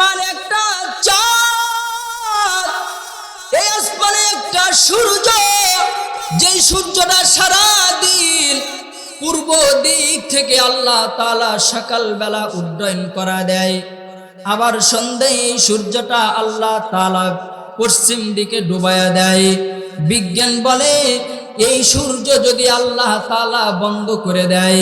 আসমানে একটা চাঁদ। এই আসমানে একটা সূর্য। যেই সূর্যটা সারা দিন পূর্ব দিক থেকে আল্লাহ তালা সকাল বেলা উড্ডয়ন করা দেয়। আবার সন্ধ্যায় সূর্যটা আল্লাহ তালা পশ্চিম দিকে ডুবাইয়া দেয়। বিজ্ঞান বলে, এই সূর্য যদি আল্লাহ তালা বন্ধ করে দেয়,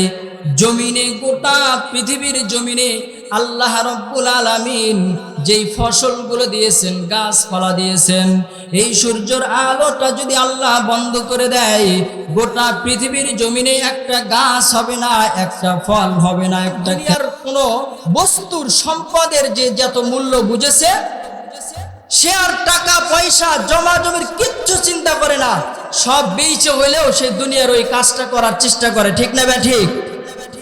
জমিনে গোটা পৃথিবীর জমিনে আল্লাহ রব্বুল আলামিন যেই ফসলগুলো দিয়েছেন গাছপালা দিয়েছেন এই সূর্যের আলোটা যদি আল্লাহ বন্ধ করে দেয় গোটা পৃথিবীর জমিনে একটা গাছ হবে না একটা ফল হবে না একটা কোনো বস্তুর সম্পদের যে যত মূল্য বুঝেছে সে আর টাকা পয়সা জমা জমির কিচ্ছু চিন্তা করে না। সব বেইচে হইলেও সে দুনিয়ার ওই কাজটা করার চেষ্টা করে ঠিক না ব্যা ঠিক?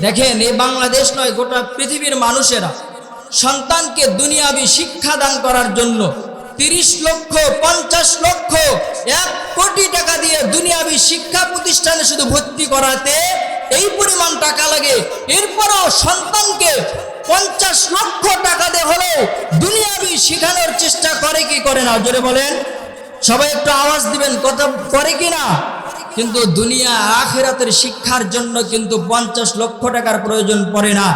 দেখেন, এই বাংলাদেশ নয়, গোটা পৃথিবীর মানুষেরা সন্তানকে দুনিয়াবি শিক্ষা দান করার জন্য তিরিশ লক্ষ, পঞ্চাশ লক্ষ, এক কোটি টাকা দিয়ে দুনিয়াবি শিক্ষা প্রতিষ্ঠানে শুধু ভর্তি করাতে এই পরিমাণ টাকা লাগে। এরপরও সন্তানকে পঞ্চাশ লক্ষ টাকা দিয়ে হলেও দুনিয়াবি শেখানোর চেষ্টা করে কি করে না? জোরে বলেন। সবাই একটু আওয়াজ দিবেন, কথা করে কি না? কিন্তু দুনিয়া আখেরাতের শিক্ষার জন্য কিন্তু পঞ্চাশ লক্ষ টাকার প্রয়োজন পড়ে না।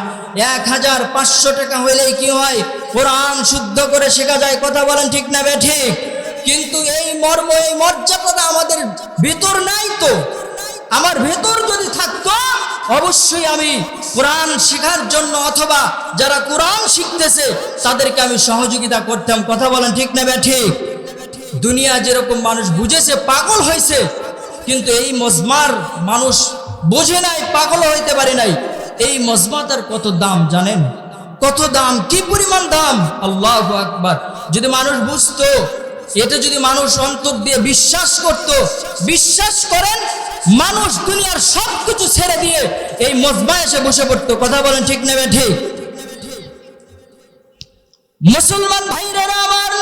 এক হাজার পাঁচশো টাকা হইলেই কি হয়? কোরআন শুদ্ধ করে শেখা যায়, কথা বলেন ঠিক না বে ঠিক কিন্তু এই মর্ম, এই মর্যাদাটা আমাদের ভিতর নাই তো। আমার ভেতর যদি থাকতো, অবশ্যই আমি কোরআন শেখার জন্য অথবা যারা কোরআন শিখতেছে, তাদেরকে আমি সহযোগিতা করতাম, কথা বলেন ঠিক না বে ঠিক দুনিয়া যেরকম মানুষ বুঝেছে, পাগল হয়েছে কিন্তু এই মজমার মানুষ বোঝে নাই পাগল হইতে পারে নাই। এই মজমাতার কত দাম জানেন? কত দাম? কি পরিমাণ দাম? আল্লাহ আকবার। যদি মানুষ বুঝতো, এটা যদি মানুষ অন্তর দিয়ে বিশ্বাস করত, বিশ্বাস করেন, মানুষ দুনিয়ার সব কিছু ছেড়ে দিয়ে এই মজমা এসে বসে পড়তো। কথা বলেন ঠিক নেবে ঠিক মুসলমান ভাইরা আমার,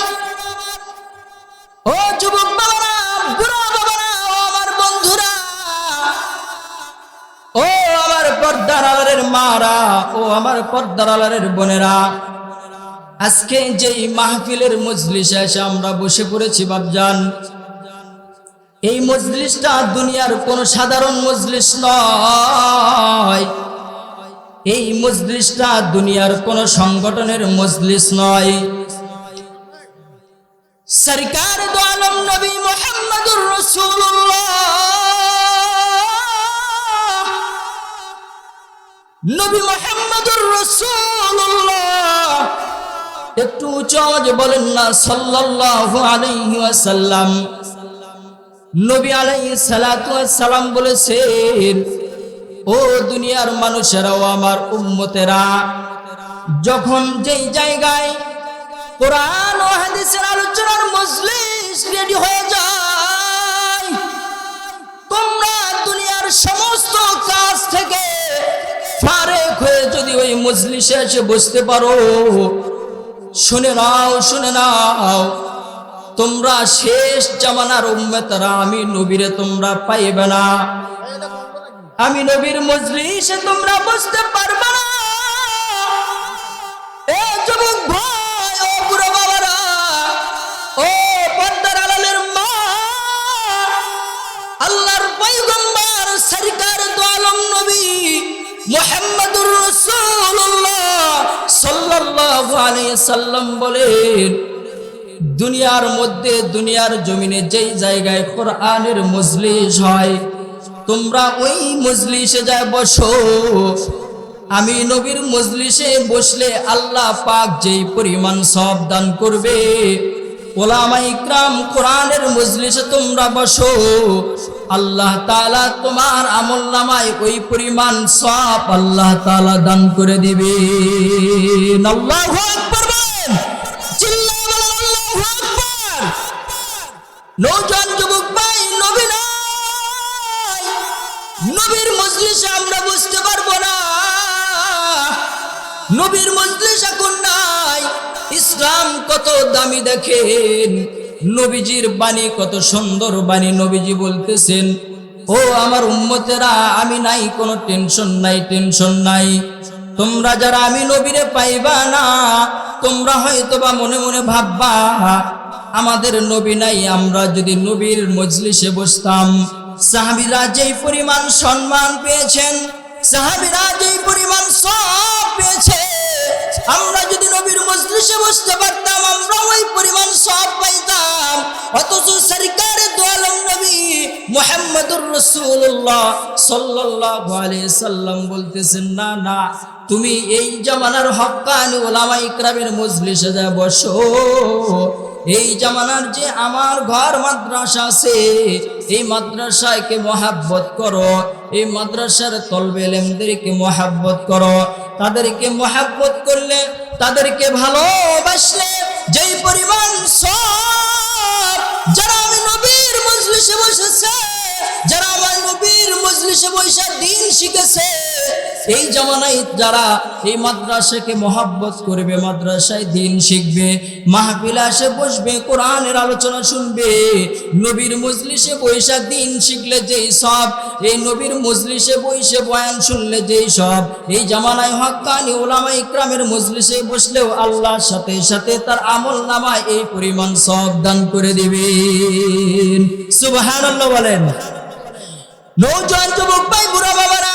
ও যুবক বাবারা, বুড়া বাবারা ও আমার পর্দার আলারের মারা, ও আমার পর্দার আলারের বোনেরা, আজকে যেই মাহফিলের মজলিসে এসে আমরা বসে পড়েছি বাবজান এই মজলিসটা দুনিয়ার কোনো সাধারণ মজলিস নয়। এই মজলিসটা দুনিয়ার কোনো সংগঠনের মজলিস নয়। সরকার দো আলম নবী মোহাম্মদুর রাসূলুল্লাহ নবী মোহাম্মদুর রাসূলুল্লাহ। একটু উঁচু আওয়াজে বলেন না, সাল্লাল্লাহু আলাইহি ওয়াসাল্লাম। নবী আলাইহিস সালাতু বলেছেন, ও দুনিয়ার মানুষেরাও আমার উম্মতেরা, যখন যেই জায়গায় কোরআন ও হাদিসের আলোচনার মজলিস রেডি হয়ে যায় মজলিসে এসে বসতে পারো। শুনে নাও শুনে নাও। তোমরা শেষ জামানার উম্মেতারা, আমি নবীরে তোমরা পাইবে না। আমি নবীর মজলিসে তোমরা বসতে পারবে না। এ যুবক ভাই, ও বুড়ো বাবারা, ও পর্দার আলালের মা, আল্লাহর পয়গম্বর, সরকার দো আলম নবী মুহাম্মদুর সাল্লাম বলেন, দুনিয়ার মধ্যে দুনিয়ার জমিনে যেই জায়গায় কোরআনের মজলিস হয়, তোমরা ওই মজলিসে যায় বসো। আমি নবীর মজলিসে বসলে আল্লাহ পাক যেই পরিমাণ সব দান করবে ওলামা কোরআনের মজলিসে তোমরা বসো। আল্লাহ তাআলা তোমার আমল নামায় ওই পরিমাণ আল্লাহ তাআলা দান করে দিবে নৌজান যুবক ভাই, নবী নবীর মজলিসে আমরা বুঝতে পারব না। নবীর মজলিস ইসলাম কত দামি দেখেন। নবীজির বাণী কত সুন্দর বাণী নবীজি বলতেছেন, ও আমার উম্মতেরা, আমি নাই, কোনো টেনশন নাই টেনশন নাই। তোমরা যারা আমি নবীরে পাইবা না, তোমরা হয়তো বা মনে মনে ভাববা, আমাদের নবী নাই, আমরা যদি নবীর মজলিসে বসতাম। সাহাবিরা যেই পরিমাণ সম্মান পেয়েছেন, সাহাবিরা যেই পরিমাণ সব বসতে পারতাম আমরা ওই পরিমাণ সব পাইতাম। অথচ সরকার দোয়ালম নবী মোহাম্মদুর রসুল্লাহ সাল্লাহ সাল্লাম বলতেছেন, না না, তুমি এই জামানার হকানি ওলামা ইকরামের মজলিসে যা বসো এই জামানার যে আমার ঘর মাদ্রাসা আছে, এই মাদ্রাসাকে মহাব্বত করো, এই মাদ্রাসার তলবে এলেমদেরকে মহাব্বত করো। তাদেরকে মহাব্বত করলে, তাদেরকে ভালোবাসলে যেই পরিমাণ সব যারা আমি নবীর মজলিসে বসেছে, যারা আমার নবীর মজলিসে বসে দিন শিখেছে এই জামানায় যারা এই মাদ্রাসাকে মহাব্বত করবে, মাদ্রাসায় দিন শিখবে, মাহফিলে আসে বসবে, কোরআনের আলোচনা শুনবে, নবীর মজলিসে বৈশা দিন শিখলে যেই সব, এই নবীর মজলিসে বৈশে বয়ান শুনলে যেই সব, এই জামানায় হক্কানি ওলামা ইকরামের মজলিসে বসলেও আল্লাহর সাথে সাথে তার আমল নামায় এই পরিমাণ সব দান করে দিবেন। সুবহানাল্লাহ বলেন। নৌজওয়ান যুবক ভাই, বুড়া বাবারা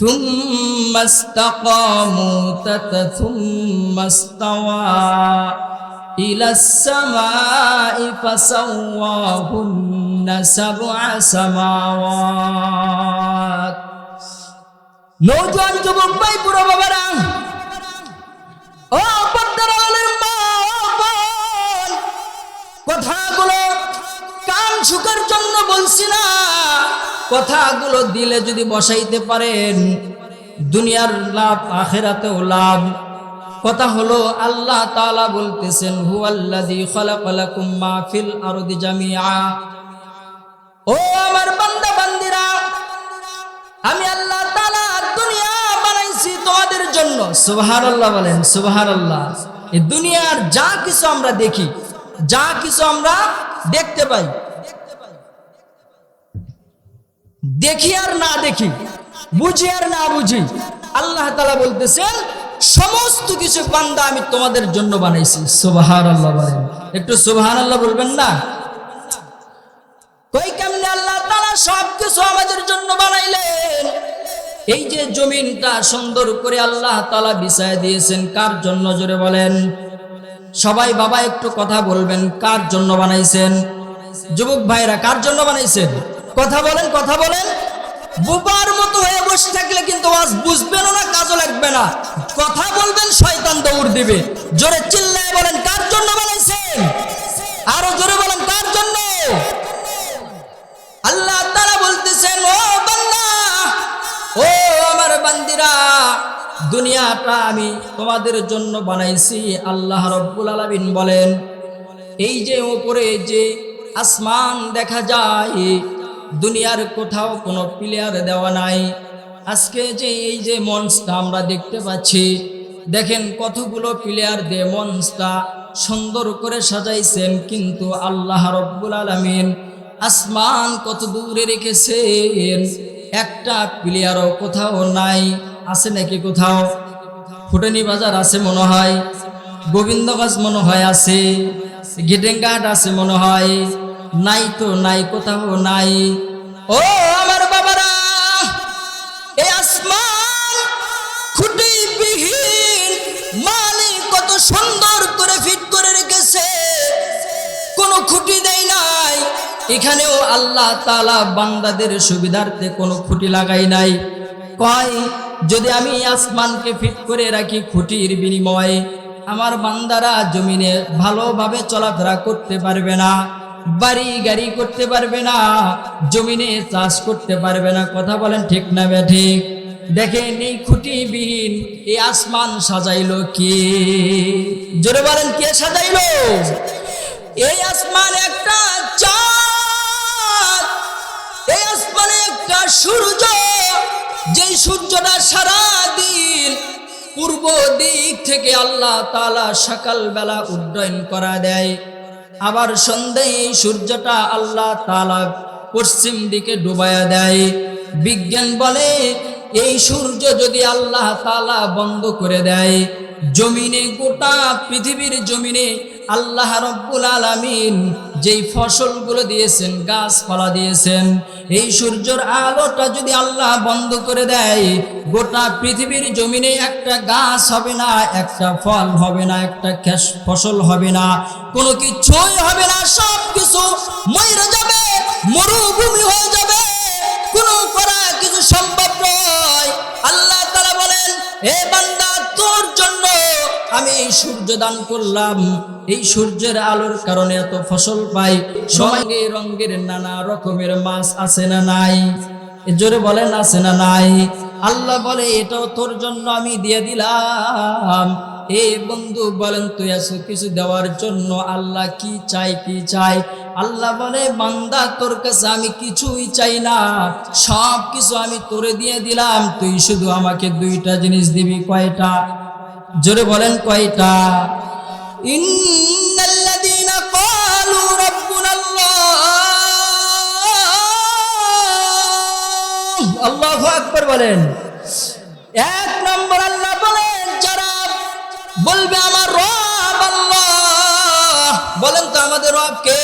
ثم استقاموا ثم استوى إلى السماء فسواهن سبع سماوات نوجوان جبوك باي برا بابرا শুকার জন্য বলছি না। কথাগুলো দিলে যদি বসাইতে পারেন, দুনিয়ার লাভ, আখেরাতেও লাভ। কথা হলো, আল্লাহ তাআলা বলতেছেন হু আল্লাহ জামিআ। ও আমার বান্দা বান্দিরা আমি আল্লাহ তাআলা দুনিয়া বানাইছি তোমাদের জন্য। সুবহানাল্লাহ বলেন, সুবহানাল্লাহ। এই দুনিয়ার যা কিছু আমরা দেখি, যা কিছু আমরা দেখতে পাই দেখি আর না দেখি, বুঝি আর না বুঝি, আল্লাহ তাআলা বলতেছেন সমস্ত কিছু বান্দা আমি তোমাদের জন্য বানাইছি। সুবহানাল্লাহ বলেন একটু সুবহানাল্লাহ বলবেন না? কই কেমনে আল্লাহ কিছু আমাদের জন্য বানাইলেন? এই যে জমিনটা সুন্দর করে আল্লাহ তাআলা বিছায় দিয়েছেন, কার জন্য জোরে বলেন? সবাই বাবা একটু কথা বলবেন, কার জন্য বানাইছেন? যুবক ভাইরা, কার জন্য বানাইছেন? কথা বলেন কথা বলেন। বুবার মতো হয়ে বসে থাকলে কিন্তু আজ বুঝবেন না, কাজও লাগবে না। কথা বলবেন, শয়তান দৌড় দিবে। জোরে চিল্লায় বলেন, কার জন্য বানাইছেন? আরও জোরে বলেন, কার জন্য? আল্লাহ তারা বলতেছেন, ও বান্দা, ও আমার বান্দিরা, দুনিয়াটা আমি তোমাদের জন্য বানাইছি। আল্লাহ রব্বুল আলামিন বলেন, এই যে ওপরে যে আসমান দেখা যায় দুনিয়ার কোথাও কোনো প্লেয়ার দেওয়া নাই। আজকে যে এই যে মঞ্চটা আমরা দেখতে পাচ্ছি, দেখেন কতগুলো প্লেয়ার দিয়ে মঞ্চটা সুন্দর করে সাজাইছেন, কিন্তু আল্লাহ রব্বুল আলামিন আসমান কত দূরে রেখেছেন। একটা প্লেয়ারও কোথাও নাই, আছে নাকি কোথাও? ফুটানি বাজার আছে মনে হয়, গোবিন্দগঞ্জ মনে হয় আছে গেটেঙ্গাট আছে মনে হয়। নাই তো নাই, কোথাও নাই। ও আমার বাবারা এই আসমান খুঁটি বিহীন মালিক কত সুন্দর করে ফিট করে রেখেছে। কোনো খুঁটি দেয় নাই। এখানেও আল্লাহ তালা বান্দাদের সুবিধার্থে কোনো খুঁটি লাগাই নাই। কয়, যদি আমি আসমানকে ফিট করে রাখি খুঁটির বিনিময়ে, আমার বান্দারা জমিনে ভালোভাবে চলাফেরা করতে পারবে না। বাড়ি গাড়ি করতে পারবে না, জমিনে চাষ করতে পারবে না, কথা বলেন ঠিক না বে ঠিক? দেখেন এই খুঁটিবিহীন, এই আসমান সাজাইলো কে? জোরে বলেন, কে সাজাইলো? এই আসমান একটা চাঁদ, এই আসমানে একটা সূর্য, যেই সূর্যটা সারা দিন পূর্ব দিক থেকে আল্লাহ তাআলা সকালবেলা উড্ডয়ন করা দেয়। আবার সন্ধ্যায় এই সূর্যটা আল্লাহ তালা পশ্চিম দিকে ডুবাইয়া দেয়। বিজ্ঞান বলে, এই সূর্য যদি আল্লাহ তালা বন্ধ করে দেয়, জমিনে গোটা পৃথিবীর জমিনে আল্লাহ রব্বুল আলামিন যেই ফসলগুলো দিয়েছেন, গাছপালা দিয়েছেন, এই সূর্যের আলোটা যদি আল্লাহ বন্ধ করে দেয়, গোটা পৃথিবীর জমিনে একটা গাছ হবে না, একটা ফল হবে না, একটা খেস- ফসল হবে না, কোনো কিছুই হবে না সব কিছু মরে যাবে, মরুভূমি হয়ে যাবে, কোনো করা কিছু সম্ভব নয়। আল্লাহ তারা বলেন জন্য আমি এই সূর্য দান করলাম। এই সূর্যের আলোর কারণে এত ফসল পাই। সঙ্গে রঙের নানা রকমের মাছ আছে না নাই? জোরে বলেন, আছে না নাই? আল্লাহ বলে, এটাও তোর জন্য আমি দিয়ে দিলাম। এ বন্ধু, বলেন তুই আছো কিছু দেওয়ার জন্য আল্লাহ কি চাই কি চাই আল্লাহ বলে, বান্দা, তোর কাছে আমি কিছুই চাই না। সব কিছু আমি তোরে দিয়ে দিলাম। তুই শুধু আমাকে দুইটা জিনিস দিবি, কয়টা? জোরে বলেন কয়টা? ইন্নাল্লাযীনা ক্বালু রাব্বুনাল্লাহ। আল্লাহু আকবার বলেন। এক নম্বর আল্লাহ বলেন, যারা বলবে আমার রব আল্লাহ, বলেন তো আমাদের রব কে?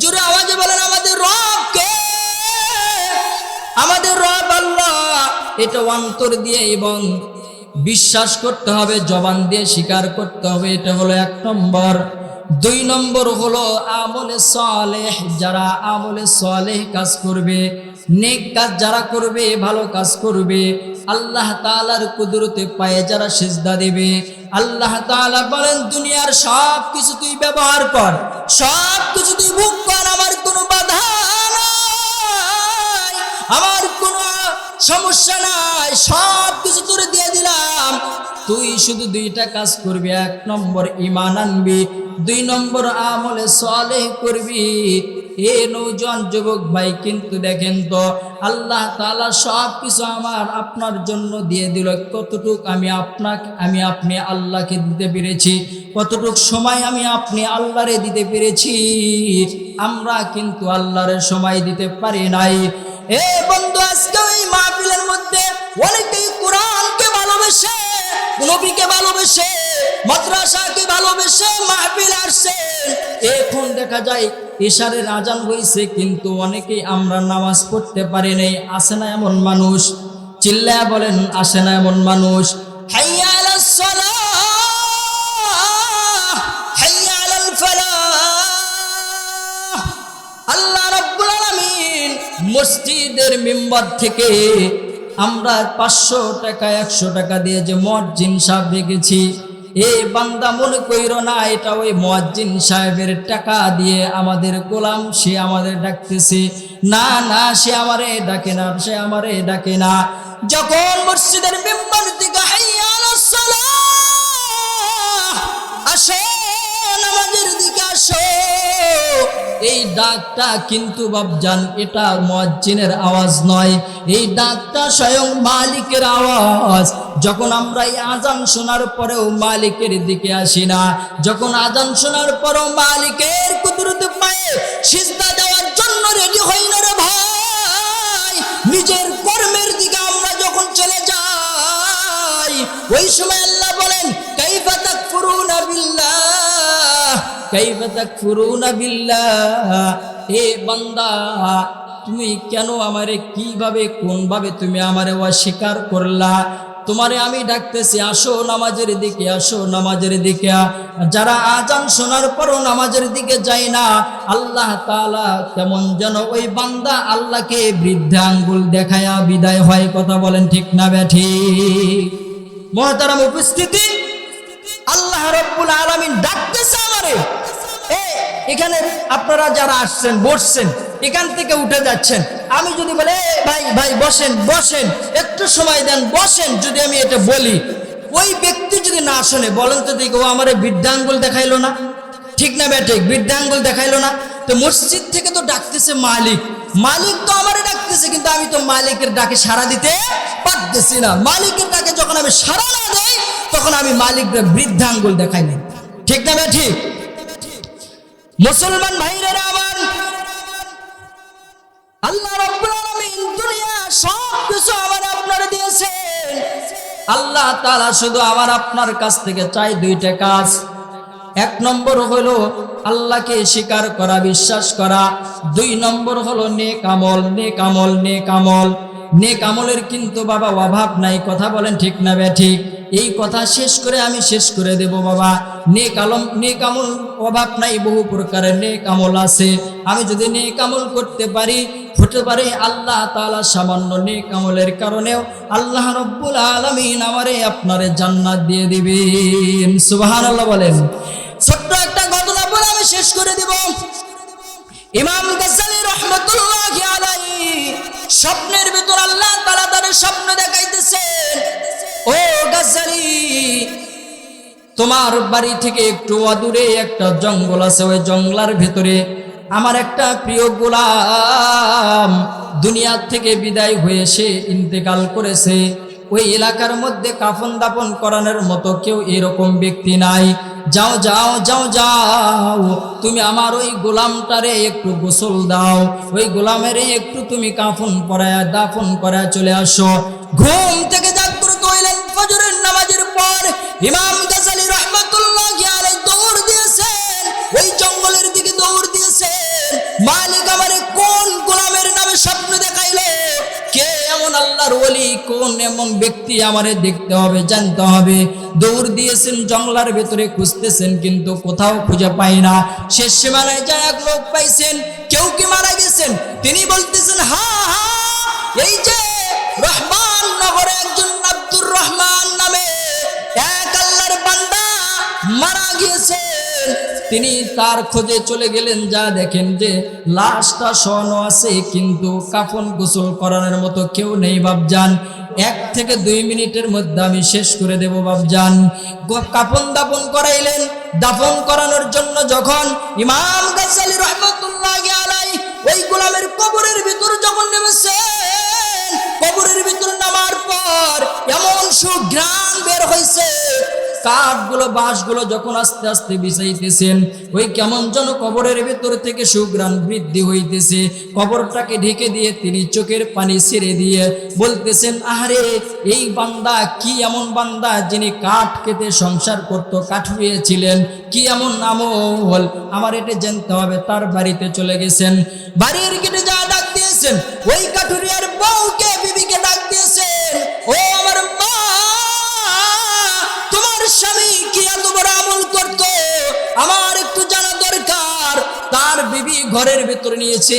জোরে আওয়াজে বলেন, আমাদের রব কে? আমাদের রব আল্লাহ। এটা অন্তর দিয়ে এবং বিশ্বাস করতে হবে, জবান দিয়ে স্বীকার করতে হবে, এটা হলো এক নম্বর। দুই নম্বর হলো আমলে সালেহ, যারা আমলে সালেহ কাজ করবে, নেক কাজ যারা করবে, ভালো কাজ করবে, আল্লাহ তাআলার কুদরতে পায়ে যারা সেজদা দেবে, আল্লাহ তাআলা বলেন, দুনিয়ার সব কিছু তুই ব্যবহার কর সব কিছু তুই ভোগ কর, আমার কোনো বাধা আমার কোনো সমস্যা নাই সব কিছু তোরে দিয়ে তুই শুধু দুইটা কাজ করবি, এক নম্বর ইমান আনবি, দুই নম্বর আমলে সলে করবি। এ নৌজন যুবক ভাই, কিন্তু দেখেন তো, আল্লাহ তাআলা সব কিছু আমার, আপনার জন্য দিয়ে দিল। কতটুক আমি আপনাকে, আমি আপনি আল্লাহকে দিতে পেরেছি, কতটুক সময় আমি আপনি আল্লাহরে দিতে পেরেছি, আমরা কিন্তু আল্লাহরে সময় দিতে পারি নাই। এ বন্ধু, আজকে ওই মাহফিলের মধ্যে অনেকেই কোরআনকে ভালোবেসে? নবীকে ভালোবেসে? মাদ্রাসাকে ভালোবেসে? মাহফিল আসছে। এখন দেখা যায় ইশারের আজান হয়েছে কিন্তু অনেকেই আমরা নামাজ পড়তে পারি নাই, আসে না এমন মানুষ। চিল্লায় বলেন, আসে না এমন মানুষ। হাইয়া আল্লাহ রাব্বুল আলামিন মসজিদের মিম্বার থেকে আমরা পাঁচশো টাকা, একশো টাকা দিয়ে যে মজ্জিন সাহেব দেখেছি, এ বান্দা মনে কইর না, এটা ওই মজ্জিন সাহেবের টাকা দিয়ে আমাদের গোলাম, সে আমাদের ডাকতেছে। না না, সে আমারে ডাকে না, সে আমারে ডাকে না। যখন মসজিদের মেম্বার দিকে হাইয়া ডাকটা কিন্তু বাবজান এটা মুয়াজ্জিনের আওয়াজ নয়। এই ডাকটা স্বয়ং মালিকের আওয়াজ। যখন আমরা এই আজান শোনার পরেও মালিকের দিকে আসি না, যখন আজান শোনার পরেও মালিকের কুদরতে পায়ে সিজদা দেওয়ার জন্য রেডি হই না রে ভাই, নিজের কর্মের দিকে আমরা যখন চলে যাই, ওই সময় বান্দা, তুমি কেন আমারে কীভাবে, কোনভাবে তুমি আমারে অস্বীকার করলা? তোমারে আমি ডাকতেছি, আসো নামাজের দিকে, আসো নামাজের দিকে। যারা আজান শোনার পরও নামাজের দিকে যায় না, আল্লাহ তালা কেমন যেন ওই বান্দা আল্লাহকে বৃদ্ধা আঙ্গুল দেখায়া বিদায় হয়, কথা বলেন ঠিক না ব্যাঠি মহাতারাম উপস্থিতি? আল্লাহ রব্বুল আলামিন ডাকতেছে আমারে। এখানে আপনারা যারা আসছেন, বসছেন, এখান থেকে উঠে যাচ্ছেন, আমি যদি বলে ভাই ভাই, বসেন বসেন, একটু সময় দেন, বসেন। যদি আমি এটা বলি, ওই ব্যক্তি যদি না শোনে, বলেন তো ও আমার বৃদ্ধাঙ্গুল দেখাইলো না। ঠিক না ব্যাটিক বৃদ্ধাঙ্গুল দেখাইলো না। তো মসজিদ থেকে তো ডাকতেছে মালিক। মালিক তো আমার ডাকতেছে, কিন্তু আমি তো মালিকের ডাকে সাড়া দিতে পারতেছি না। মালিকের ডাকে যখন আমি সাড়া না দেই, তখন আমি মালিকদের বৃদ্ধাঙ্গুল দেখাই না। ঠিক না ব্যাঠিক মুসলমান ভাইরা আমার আল্লাহ রাব্বুল আলামিন দুনিয়া সব কিছু আমার আপনার দিয়েছেন আল্লাহ তাআলা শুধু আমার আপনার কাছ থেকে চাই দুইটা কাজ। এক নম্বর হলো আল্লাহকে স্বীকার করা, বিশ্বাস করা। দুই নম্বর হলো নেক আমল নেক আমল নেক আমল। নেক আমলের কিন্তু বাবা অভাব নাই, কথা বলেন ঠিক না বে ঠিক? এই কথা শেষ করে আমি শেষ করে দেব বাবা। নেক আলম, নেক আমল অভাব নাই, বহু প্রকারের নেক আমল আছে। আমি যদি নেক আমল করতে পারি, হতে পারে আল্লাহ তাআলা সামান্য নেক আমলের কারণেও আল্লাহ রব্বুল আলামিন আমারে আপনারে জান্নাত দিয়ে দিবেন। সুবহানাল্লাহ বলেন। ছোট্ট একটা ঘটনা বলে আমি শেষ করে দিব। ইমাম গাজ্জালি রহমতুল্লাহ আলাইহি স্বপ্নের তোমার বাড়ি থেকে একটু অদূরে একটা জঙ্গল আছে, ওই জঙ্গলার ভেতরে। আমার একটা প্রিয় গোলাম দুনিয়ার থেকে বিদায় হয়ে সে ইন্তেকাল করেছে। ওই এলাকার মধ্যে কাফন দাপন করানোর মতো কেউ এরকম ব্যক্তি নাই। যাও যাও যাও যাও, তুমি আমার ওই গোলামটারে একটু গোসল দাও। ওই গোলামের একটু তুমি কাফন পরায়, দাফন করায় চলে আসো। ঘুম থেকে জাগ্রত হইলেন ফজরের নামাজের পর। ইমাম কোন এমন ব্যক্তি আমারে দেখতে হবে, জানতে হবে, দৌড় দিয়েছেন, জঙ্গলার ভেতরে খুঁজতেছেন, কিন্তু কোথাও খুঁজে পাই না। শেষ সীমানায় যা এক লোক পাইছেন, কেউ কি মারা গেছেন? তিনি বলতেছেন, হা হা, এই যে রহমান নগরে একজন আব্দুর রহমান নামে এক আল্লাহর বান্দা মারা গিয়েছেন তিনি তার খোঁজে চলে গেলেন, যা দেখেন যে লাশটা শোয়ানো আছে, কিন্তু কাফন গোসল করানোর মতো কেউ নেই বাবজান এক থেকে দুই মিনিটের মধ্যে আমি শেষ করে দেব বাবজান কাফন দাপন করাইলেন। দাফন করানোর জন্য যখন ইমাম গাজ্জালি রহমতুল্লাহ আলাই ওই গোলামের কবরের ভিতর যখন নেমেছে কবরের ভিতর নামার পর এমন সুঘ্রাণ বের হয়েছে কাঠগুলো বাঁশগুলো যখন আস্তে আস্তে বিছাইতেছেন, ওই কেমন যেন কবরের ভেতর থেকে সুগ্রাণ বৃদ্ধি হইতেছে। কবরটাকে ঢেকে দিয়ে তিনি চোখের পানি ছেড়ে দিয়ে বলতেছেন, আহারে, এই বান্দা কি এমন বান্দা যিনি কাঠ কেটে সংসার করত কাঠুরিয়ে ছিলেন কি এমন আমল? আমার এটা জানতে হবে, তার বাড়িতে চলে গেছেন। বাড়ির গেটে যা ডাক দিয়েছেন, ওই কাঠুরিয়ার বউকে ঘরের ভেতর নিয়েছে।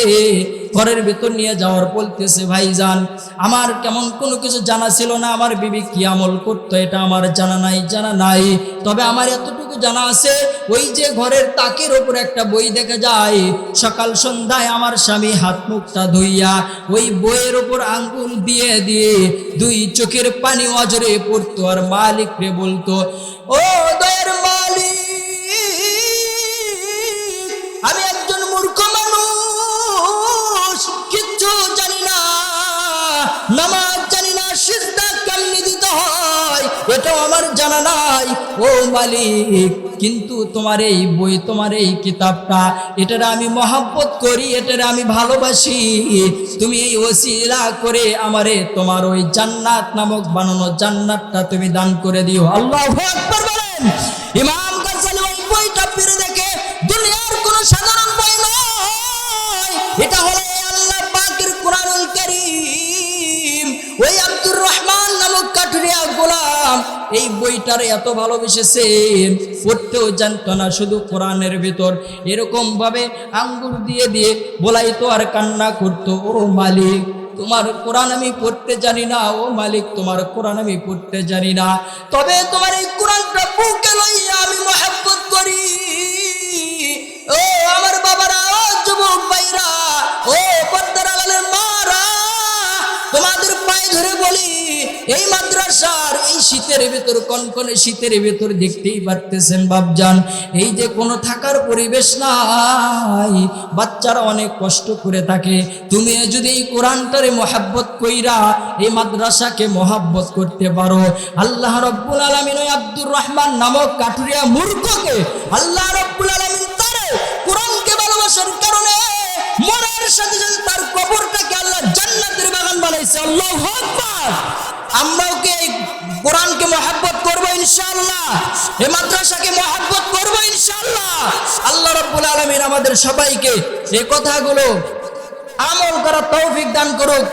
ঘরের ভেতর নিয়ে যাওয়ার বলতেছে, ভাইজান, আমার কেমন কোনো কিছু জানা ছিল না। আমার বিবি কি আমল করতো এটা আমার জানা নাই জানা নাই। তবে আমার এতটুকু জানা আছে, ওই যে ঘরের তাকের ওপর একটা বই দেখা যায়। সকাল সন্ধ্যায় আমার স্বামী হাত মুখটা ধুইয়া ওই বইয়ের ওপর আঙ্গুল দিয়ে দিয়ে দুই চোখের পানি অজরে পড়তো। আর মালিক রে বলতো, ও আমার জানা নাই। ও মালিক, কিন্তু তোমার এই বই, তোমার এই কিতাবটা, এটার আমি মহাব্বত করি, এটার আমি ভালোবাসি। তুমি এই ওসিলা করে আমারে তোমার ওই জান্নাত নামক বানানো জান্নাতটা তুমি দান করে দিও। আল্লাহ ইমাম বইটা ফিরে দেখে, দুনিয়ার কোন সাধারণ বই নয়। এটা হলো এই বইটার এত ভালোবেসেছেন, পড়তেও জানত না শুধু কোরআনের ভিতর। এরকমভাবে আঙ্গুর দিয়ে দিয়ে বলাই তো আর কান্না করতো। ও মালিক, তোমার কোরআন আমি পড়তে জানি না। ও মালিক, তোমার কোরআন আমি পড়তে জানি না। তবে তোমার এই কোরআনটা বুকে লইয়া আমি মহাব্বত ধরে বলি, এই মাদ্রাসার এই শীতের ভেতর, কনকনে শীতের ভেতর দেখতেই পারতেছেন বাপজান। এই যে কোনো থাকার পরিবেশ নাই, বাচ্চারা অনেক কষ্ট করে থাকে। তুমি যদি এই কোরআনটারে মহাব্বত কইরা এই মাদ্রাসাকে মহাব্বত করতে পারো। আল্লাহ রব্বুল আলমিন ওই আব্দুর রহমান নামক কাঠুরিয়া মূর্খকে, আল্লাহ রব্বুল আলমিন তারে কোরআনকে ভালোবাসার কারণে মরার সাথে সাথে তার জান্নাতের বানাইছে আল্লাহ আকবার! আমরাও কি এই কোরআনকে মহাব্বত করব ইনশাআল্লাহ? এ মাদ্রাসাকে মহাব্বত করব ইনশাআল্লাহ? আল্লাহ রব্বুল আলমিন আমাদের সবাইকে সে কথাগুলো আমল করার তৌফিক দান করুক।